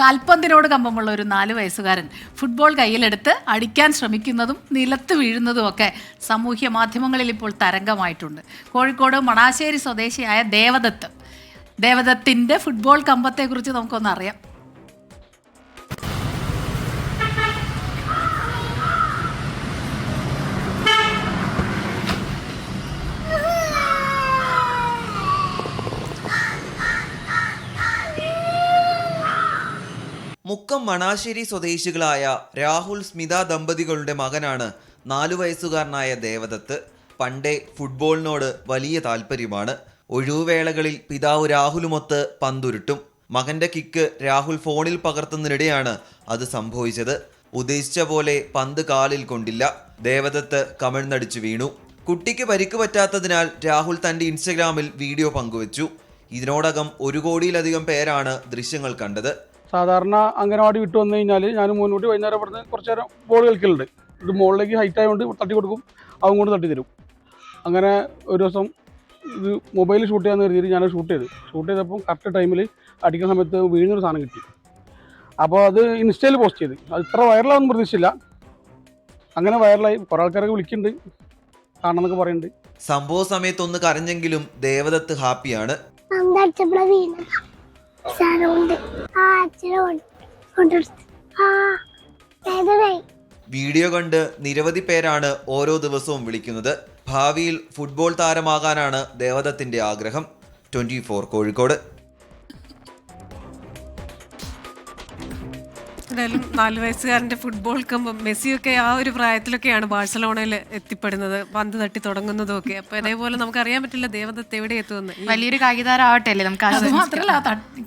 കാൽപന്തിനോട് കമ്പമുള്ള ഒരു നാല് വയസ്സുകാരൻ ഫുട്ബോൾ കയ്യിലെടുത്ത് അടിക്കാൻ ശ്രമിക്കുന്നതും നിലത്ത് വീഴുന്നതും ഒക്കെ സാമൂഹ്യ മാധ്യമങ്ങളിൽ ഇപ്പോൾ തരംഗമായിട്ടുണ്ട്. കോഴിക്കോട് മണാശ്ശേരി സ്വദേശിയായ ദേവദത്ത്. ദേവദത്തിന്റെ ഫുട്ബോൾ കമ്പത്തെക്കുറിച്ച് നമുക്കൊന്ന് മുക്കം മണാശ്ശേരി സ്വദേശികളായ രാഹുൽ സ്മിത ദമ്പതികളുടെ മകനാണ് നാലു വയസ്സുകാരനായ ദേവദത്ത്. പണ്ടേ ഫുട്ബോളിനോട് വലിയ താല്പര്യമാണ്. ഒഴിവുവേളകളിൽ പിതാവ് രാഹുലുമൊത്ത് പന്തുരുട്ടും. മകന്റെ കിക്ക് രാഹുൽ ഫോണിൽ പകർത്തുന്നതിനിടെയാണ് അത് സംഭവിച്ചത്. ഉദ്ദേശിച്ച പോലെ പന്ത് കാലിൽ കൊണ്ടില്ല. ദേവദത്ത് കമിഴ്ന്നടിച്ചു വീണു. കുട്ടിക്ക് പരിക്ക് പറ്റാത്തതിനാൽ രാഹുൽ തന്റെ ഇൻസ്റ്റഗ്രാമിൽ വീഡിയോ പങ്കുവച്ചു. ഇതിനോടകം ഒരു കോടിയിലധികം പേരാണ് ദൃശ്യങ്ങൾ കണ്ടത്. സാധാരണ അംഗനവാടി വിട്ടു വന്നു കഴിഞ്ഞാൽ ഞാൻ മുന്നോട്ട് വൈകുന്നേരം ഇവിടുന്ന് കുറച്ച് നേരം ബോൾ കളിക്കലുണ്ട്. ഇത് മുകളിലേക്ക് ഹൈറ്റ് ആയതുകൊണ്ട് തട്ടി കൊടുക്കും. അവൻ കൊണ്ട് തട്ടി തരും. അങ്ങനെ ഒരു ദിവസം ഇത് മൊബൈൽ ഷൂട്ട് ചെയ്യാൻ കരുതിയിട്ട് ഞാൻ ഷൂട്ട് ചെയ്ത്. ഷൂട്ട് ചെയ്തപ്പോൾ കറക്റ്റ് ടൈമിൽ അടിക്കുന്ന സമയത്ത് വീഴുന്നൊരു സാധനം കിട്ടി. അപ്പോൾ അത് ഇൻസ്റ്റയിൽ പോസ്റ്റ് ചെയ്ത്. അത് ഇത്ര വൈറലാണെന്ന് പ്രതീക്ഷിച്ചില്ല. അങ്ങനെ വൈറലായി കുറേ ആൾക്കാരൊക്കെ വിളിക്കുന്നുണ്ട്. കാണണമെന്നൊക്കെ പറയുന്നുണ്ട് സംഭവ സമയത്തൊന്ന് കരഞ്ഞെങ്കിലും ദേവദത്ത് ഹാപ്പിയാണ് വീഡിയോ കണ്ട് നിരവധി പേരാണ് ഓരോ ദിവസവും വിളിക്കുന്നത്. ഭാവിയിൽ ഫുട്ബോൾ താരമാകാനാണ് ദേവദത്തിന്റെ ആഗ്രഹം. ട്വന്റി കോഴിക്കോട്. എന്തായാലും നാല് വയസ്സുകാരന്റെ ഫുട്ബോൾ കമ്പം മെസ്സിയൊക്കെ ആ ഒരു പ്രായത്തിലൊക്കെയാണ് ബാഴ്സലോണയിൽ എത്തിപ്പെടുന്നത് പന്ത് തട്ടി തുടങ്ങുന്നതും ഒക്കെ അപ്പൊ അതേപോലെ നമുക്ക് അറിയാൻ പറ്റില്ല ദേവദത്ത് എവിടെ എത്തുമെന്ന്. വലിയൊരു കായികതാരമാവട്ടെ അല്ലേ നമുക്ക് അത്. മാത്രമല്ല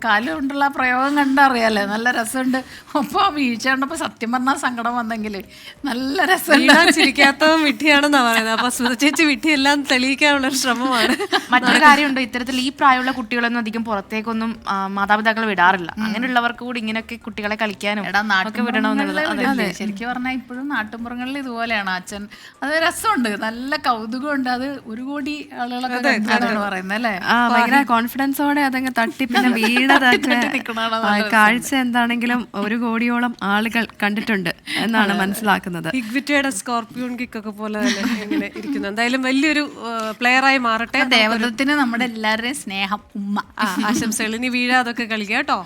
കാലുകൊണ്ടുള്ള പ്രയോഗം കണ്ടറിയാലേ? നല്ല രസമുണ്ട്. ഒപ്പം ആ വീഴ്ച കണ്ടപ്പോൾ സത്യം പറഞ്ഞാൽ സങ്കടം വന്നെങ്കിൽ നല്ല രസമുണ്ട്. വീണാൻ ചിരിക്കാത്തവൻ വിട്ടിയാണെന്നാ പറയുന്നത്. അപ്പൊ സുധ ചേച്ചി വിട്ടിയെല്ലാം തെളിയിക്കാനുള്ള ഒരു ശ്രമമാണ്. മറ്റൊരു കാര്യമുണ്ട് ഇത്തരത്തിൽ ഈ പ്രായമുള്ള കുട്ടികളൊന്നും അധികം പുറത്തേക്കൊന്നും മാതാപിതാക്കൾ വിടാറില്ല. അങ്ങനെയുള്ളവർക്ക് കൂടി ഇങ്ങനെയൊക്കെ കുട്ടികളെ കളിക്കാനും എടാ വിടില്ലേ? ശരിക്കും പറഞ്ഞാൽ ഇപ്പോഴും നാട്ടുമ്പുറങ്ങളിൽ ഇതുപോലെയാണ് അച്ഛൻ അത് രസമുണ്ട്. നല്ല കൗതുകമുണ്ട്. അത് ഒരു കോടി ആളുകളൊക്കെ പറയുന്നത് അല്ലേ? ആ ഭയങ്കര കോൺഫിഡൻസോടെ അതങ്ങ് തട്ടി പിന്നെ നല്ല കാഴ്ച എന്താണെങ്കിലും ഒരു കോടിയോളം ആളുകൾ കണ്ടിട്ടുണ്ട് എന്നാണ് മനസ്സിലാക്കുന്നത്. ഇഗ്വിറ്റയുടെ സ്കോർപ്പിയോൺ കിക്ക് ഒക്കെ പോലെ ഇങ്ങനെ ഇരിക്കുന്നു. എന്തായാലും വലിയൊരു പ്ലെയറായി ആയി മാറട്ടെ ദേവതത്തിന് നമ്മുടെ എല്ലാവരുടെയും സ്നേഹം ഉമ്മ. ആശംസകൾ. ഇനി വീഴാതൊക്കെ കളിക്കാം കേട്ടോ.